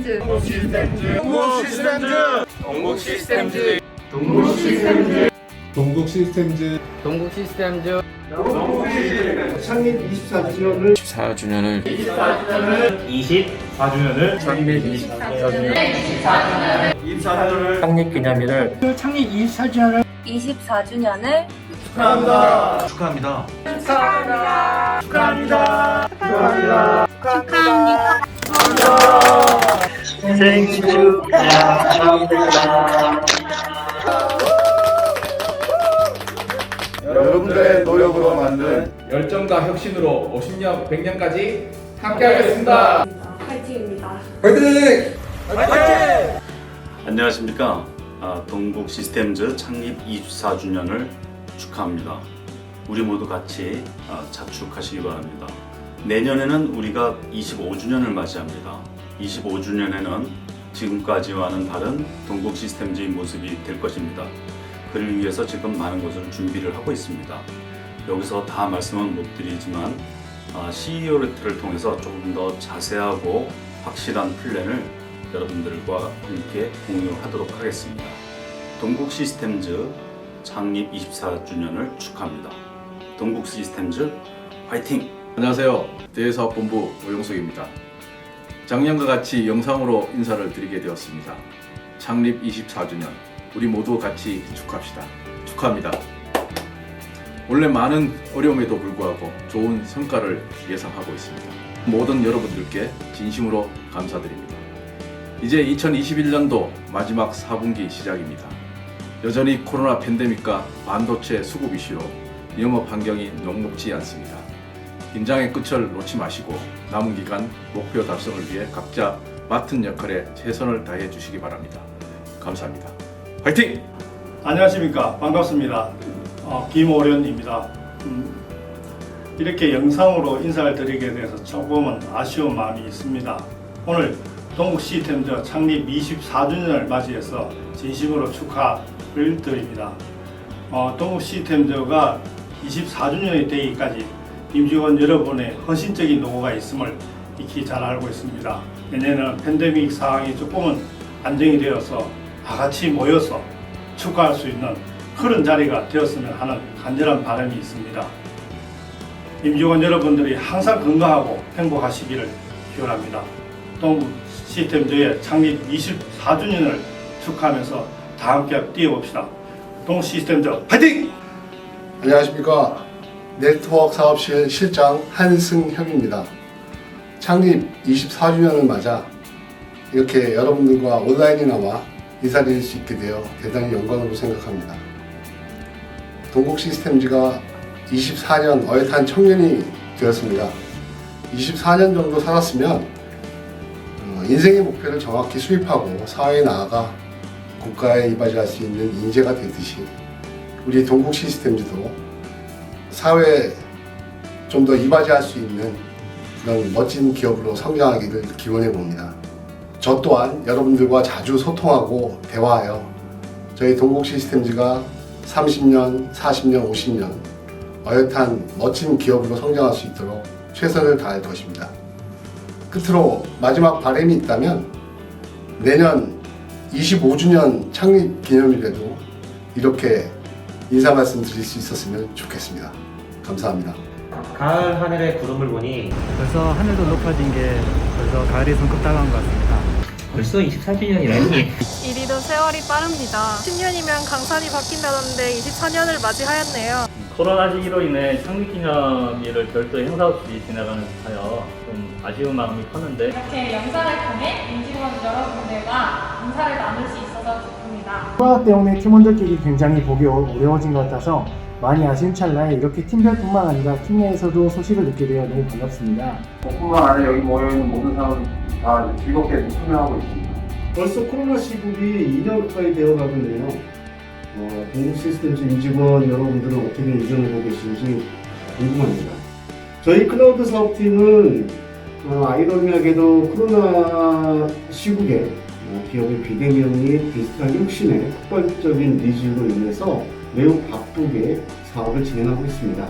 시스템즈. 동국 시스템즈. 동국 시스템즈. 동국 시스템즈 동국 시스템즈 동국 시스템즈 창립 24주년을 4주년을 24주년을 창립 24주년을 창립 기념일을 24주년을 축하합니다. 생일 축하합니다. 여러분들의 노력으로 만든 열정과 혁신으로 50년, 100년까지 함께하겠습니다. 파이팅입니다. 안녕하십니까. 아, 동국 시스템즈 창립 24주년을 축하합니다. 우리 모두 같이 아, 자축하시기 바랍니다. 내년에는 우리가 25주년을 맞이합니다. 25주년에는 지금까지와는 다른 동국 시스템즈의 모습이 될 것입니다. 그를 위해서 지금 많은 것을 준비를 하고 있습니다. 여기서 다 말씀은 못 드리지만 아, CEO 레터를 통해서 조금 더 자세하고 확실한 플랜을 여러분들과 함께 공유하도록 하겠습니다. 동국 시스템즈 창립 24주년을 축하합니다. 동국 시스템즈 화이팅! 안녕하세요. 대사업본부 오영석입니다. 작년과 같이 영상으로 인사를 드리게 되었습니다. 창립 24주년 우리 모두 같이 축하합시다. 축하합니다. 원래 많은 어려움에도 불구하고 좋은 성과를 예상하고 있습니다. 모든 여러분들께 진심으로 감사드립니다. 이제 2021년도 마지막 4분기 시작입니다. 여전히 코로나 팬데믹과 반도체 수급 이슈로 영업 환경이 녹록지 않습니다. 긴장의 끝을 놓지 마시고 남은 기간 목표 달성을 위해 각자 맡은 역할에 최선을 다해 주시기 바랍니다. 감사합니다. 화이팅! 안녕하십니까 반갑습니다 어, 김오련입니다 음, 이렇게 영상으로 인사를 드리게 돼서 조금은 아쉬운 마음이 있습니다 오늘 동국 시스템즈 창립 24주년을 맞이해서 진심으로 축하를 드립니다 어, 동국 시스템즈가 24주년이 되기까지 임직원 여러분의 헌신적인 노고가 있음을 익히 잘 알고 있습니다 내년에는 팬데믹 상황이 조금은 안정이 되어서 다 같이 모여서 축하할 수 있는 그런 자리가 되었으면 하는 간절한 바람이 있습니다. 임직원 여러분들이 항상 건강하고 행복하시기를 기원합니다. 동국 시스템즈의 창립 24주년을 축하하면서 다 함께 뛰어봅시다. 동국 시스템즈 파이팅! 안녕하십니까 네트워크 사업실 실장 한승혁입니다. 창립 24주년을 맞아 이렇게 여러분들과 온라인이나마 인사드릴 수 있게 되어 대단히 영광으로 생각합니다. 동국 시스템즈가 24년 어엿한 청년이 되었습니다. 24년 정도 살았으면 어, 인생의 목표를 정확히 수립하고 사회에 나아가 국가에 이바지할 수 있는 인재가 되듯이 우리 동국 시스템즈도 사회에 좀 더 이바지할 수 있는 그런 멋진 기업으로 성장하기를 기원해 봅니다. 저 또한 여러분들과 자주 소통하고 대화하여 저희 동국 시스템즈가 30년, 40년, 50년 어엿한 멋진 기업으로 성장할 수 있도록 최선을 다할 것입니다. 끝으로 마지막 바람이 있다면 내년 25주년 창립 기념일에도 이렇게 인사 말씀 드릴 수 있었으면 좋겠습니다. 감사합니다. 가을 하늘의 구름을 보니 벌써 하늘도 높아진 게 벌써 가을이 성급 다가온 것 같습니다. 벌써 24주년이라니 이리도 세월이 빠릅니다. 10년이면 강산이 바뀐다던데 24년을 맞이하였네요. 코로나 시기로 인해 창립 기념일을 별도의 행사 없이 진행하는 듯하여 좀 아쉬운 마음이 컸는데 이렇게 영상을 통해 임직원 여러분들과 인사를 나눌 수 있어서. 코로나 때문에 팀원들끼리 굉장히 보기 어- 어려워진 것 같아서 많이 아쉬운 찰나에 이렇게 팀별뿐만 아니라 팀 내에서도 소식을 듣게 되어 너무 반갑습니다. 뿐만 아니라 여기 모여있는 모든 사람 다 즐겁게 참여하고 있습니다. 벌써 코로나 시국이 2년 가까이 되어가고 있네요. 어, 공국 시스템즈 임직원 여러분들은 어떻게 인정하고 계신지 궁금합니다. 저희 클라우드 사업팀은 어, 아이러니하게도 코로나 시국에 어, 기업의 비대면 및 디지털 혁신의 폭발적인 니즈로 인해서 매우 바쁘게 사업을 진행하고 있습니다.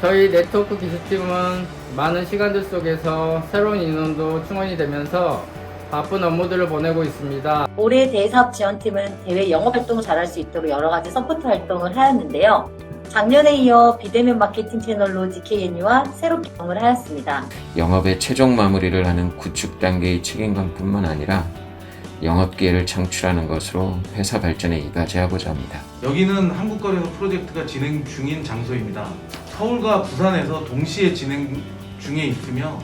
저희 네트워크 기술팀은 많은 시간들 속에서 새로운 인원도 충원이 되면서 바쁜 업무들을 보내고 있습니다. 올해 대사업 지원팀은 대외 영업 활동을 잘할 수 있도록 여러 가지 서포트 활동을 하였는데요. 작년에 이어 비대면 마케팅 채널로 GKNU와 새롭게 경험을 하였습니다. 영업의 최종 마무리를 하는 구축 단계의 책임감뿐만 아니라 영업 기회를 창출하는 것으로 회사 발전에 이바지하고자 합니다. 여기는 한국거래소 프로젝트가 진행 중인 장소입니다. 서울과 부산에서 동시에 진행 중에 있으며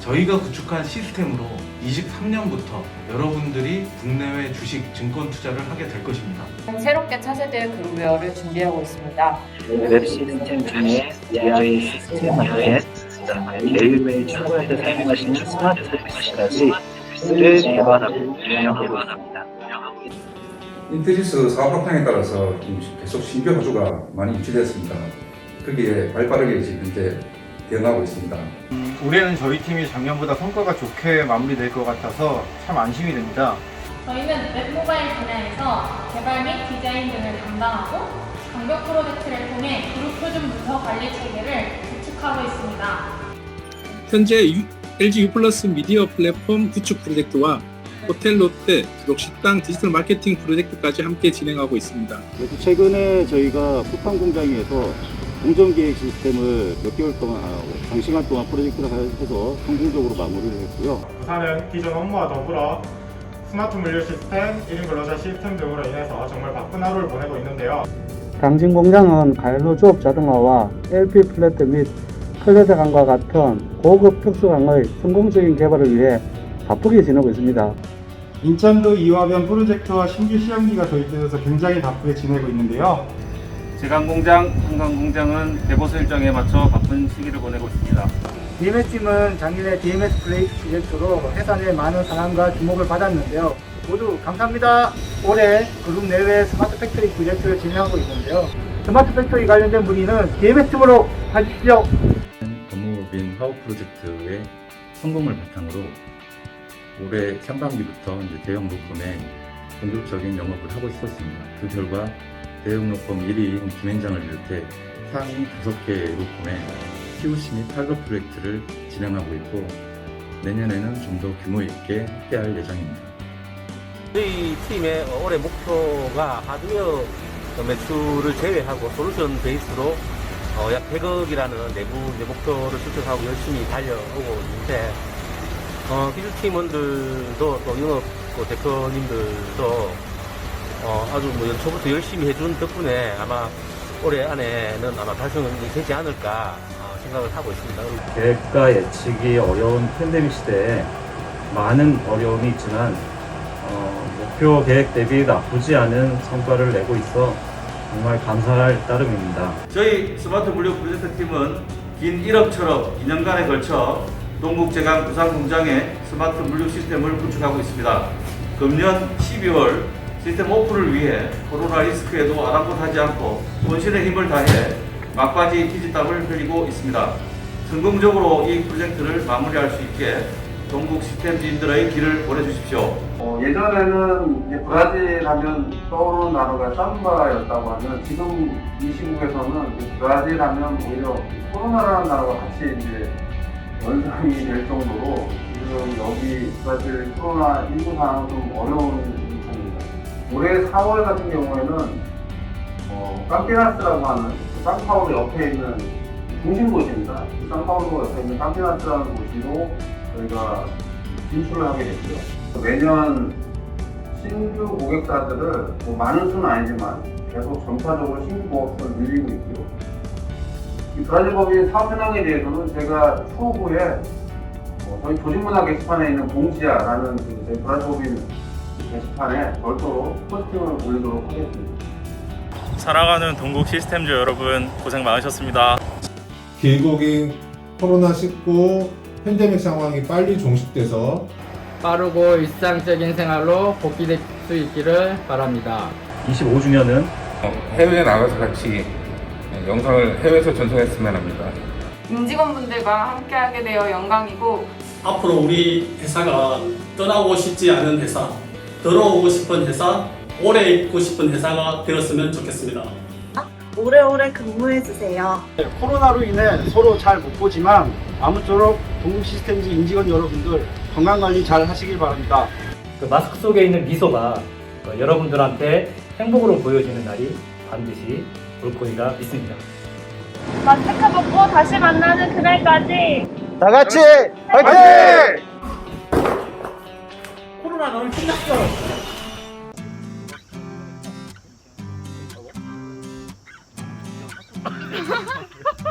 저희가 구축한 시스템으로 23년부터 여러분들이 국내외 주식 증권 투자를 하게 될 것입니다. 새롭게 차세대 그룹웨어를 준비하고 있습니다. 웹 시스템 중에 AI 시스템 마켓, 그다음에 매일매일 출근해서 사용하시는 스마트 서비스까지 를 개발하고 운영하고 있습니다. 인터지스 사업 확장에 따라서 계속 신규 호주가 많이 유치됐습니다. 거기에 발빠르게 지금 현재 대응하고 있습니다. 올해는 저희 팀이 작년보다 성과가 좋게 마무리될 것 같아서 참 안심이 됩니다. 저희는 웹모바일 분야에서 개발 및 디자인 등을 담당하고 강력 프로젝트를 통해 그룹 표준 문서 관리 체계를 구축하고 있습니다. 현재 유- LG U 플러스 미디어 플랫폼 구축 프로젝트와 호텔 롯데 주독식당 디지털 마케팅 프로젝트까지 함께 진행하고 있습니다. 최근에 저희가 쿠팡 공장에서 공정기획 시스템을 몇 개월 동안, 아, 장시간 동안 프로젝트를 해서 성공적으로 마무리를 했고요. 부산은 기존 업무와 더불어 스마트 물류 시스템, 1인 근로자 시스템 등으로 인해서 정말 바쁜 하루를 보내고 있는데요. 당진 공장은 가일로 조업 자동화와 LP 플랫 및 클레드강과 같은 고급 특수강의 성공적인 개발을 위해 바쁘게 지내고 있습니다. 인천도 이화변 프로젝트와 신규 시험기가 도입되어서 굉장히 바쁘게 지내고 있는데요. 제강공장, 한강공장은 대보수 일정에 맞춰 바쁜 시기를 보내고 있습니다. DMS팀은 작년에 DMS 플레이 프로젝트로 회사 내 많은 사랑과 주목을 받았는데요. 모두 감사합니다. 올해 그룹 내외 스마트 팩토리 프로젝트를 진행하고 있는데요. 스마트 팩토리 관련된 문의는 DMS팀으로 하십시오. 법무법인 사업 프로젝트의 성공을 바탕으로 올해 상반기부터 이제 대형 로펌에 본격적인 영업을 하고 있었습니다. 그 결과 대형 로펌 1위인 김현장을 비롯해 상위 5개 로펌에 POC 및 팔급 프로젝트를 진행하고 있고 내년에는 좀 더 규모 있게 함께할 예정입니다. 저희 팀의 올해 목표가 하드웨어 매출을 제외하고 솔루션 베이스로 어, 약 100억이라는 내부 이제 목표를 설정하고 열심히 달려오고 있는데 어, 기술 팀원들도 또 영업 그 대표님들도 어, 아주 뭐 연초부터 열심히 해준 덕분에 아마 올해 안에는 아마 달성이 되지 않을까 어, 생각을 하고 있습니다. 계획과 예측이 어려운 팬데믹 시대에 많은 어려움이 있지만 어, 목표 계획 대비 나쁘지 않은 성과를 내고 있어 정말 감사할 따름입니다. 저희 스마트 물류 프로젝트 팀은 긴 일업처럼 2년간에 걸쳐 동국제강 부산 공장에 스마트 물류 시스템을 구축하고 있습니다. 금년 12월 시스템 오픈을 위해 코로나 리스크에도 아랑곳하지 않고 본신의 힘을 다해 막바지 뒤집땀을 흘리고 있습니다. 성공적으로 이 프로젝트를 마무리할 수 있게 동국 시스템진들의 길을 보내주십시오. 어, 예전에는 브라질 하면 떠오르는 단어가 삼바였다고 하면 지금 이 시국에서는 브라질 하면 오히려 코로나라는 단어가 같이 이제 연상이 될 정도로 지금 여기 브라질 코로나 19 상황은 좀 어려운 상황입니다. 올해 4월 같은 경우에는 어, 깜피나스라고 하는 상파울로 옆에 있는 중심 도시입니다. 상파울로 옆에 있는 깜피나스라는 도시로 저희가 진출을 하게 됐고요. 매년 신규 고객사들을 뭐 많은 수는 아니지만 계속 점차적으로 신규 고객사를 늘리고 있고요. 이 브라질 법인 사업 현황에 대해서는 제가 추후에 어, 저희 조직문화 게시판에 있는 공지야라는 그 저희 브라질 법인 게시판에 별도로 포스팅을 올리도록 하겠습니다. 살아가는 동국 시스템주 여러분 고생 많으셨습니다. 길고 긴 코로나19 팬데믹 상황이 빨리 종식돼서 빠르고 일상적인 생활로 복귀될 수 있기를 바랍니다. 25주년은 해외에 나가서 같이 영상을 해외에서 전송했으면 합니다. 임직원분들과 함께하게 되어 영광이고 앞으로 우리 회사가 떠나고 싶지 않은 회사, 들어오고 싶은 회사, 오래 있고 싶은 회사가 되었으면 좋겠습니다. 오래오래 근무해주세요. 코로나로 인해 서로 잘 못 보지만 아무쪼록 동국 시스템즈 임직원 여러분들 건강관리 잘 하시길 바랍니다. 그 마스크 속에 있는 미소가 어, 여러분들한테 행복으로 보여지는 날이 반드시 올 거리라 믿습니다. 마스크 벗고 다시 만나는 그날까지 다 같이 화이팅! 코로나 너는 끝났어.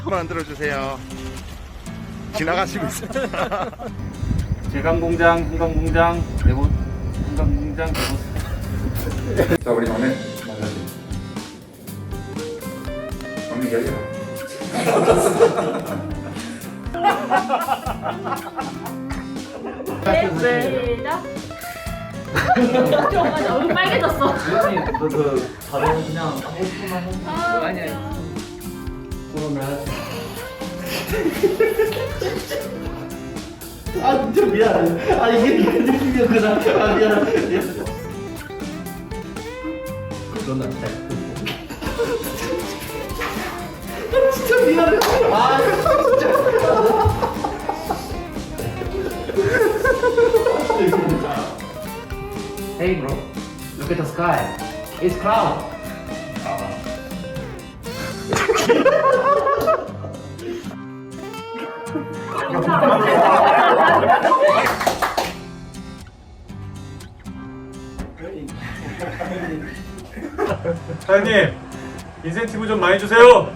만들어주세요. 지나가시고 있어요. 제강공장, 한강공장, 대구, 한강공장, 대구. 자, 우리 막내 만나지. 막내 이야기야. 시작. 좀 맞아 얼굴 빨개졌어. 너그 바로 그냥 하고 싶은 말 하는 아, 아니야. 그러면 아 진짜 미안해. 아 이게 이게 느낌이었구나. 아 미안해. 미안해. 그러면 잘. 진짜 미안해. 아 진짜. Hey bro, look at the sky. It's cloud. 사장님, 인센티브 좀 많이 주세요.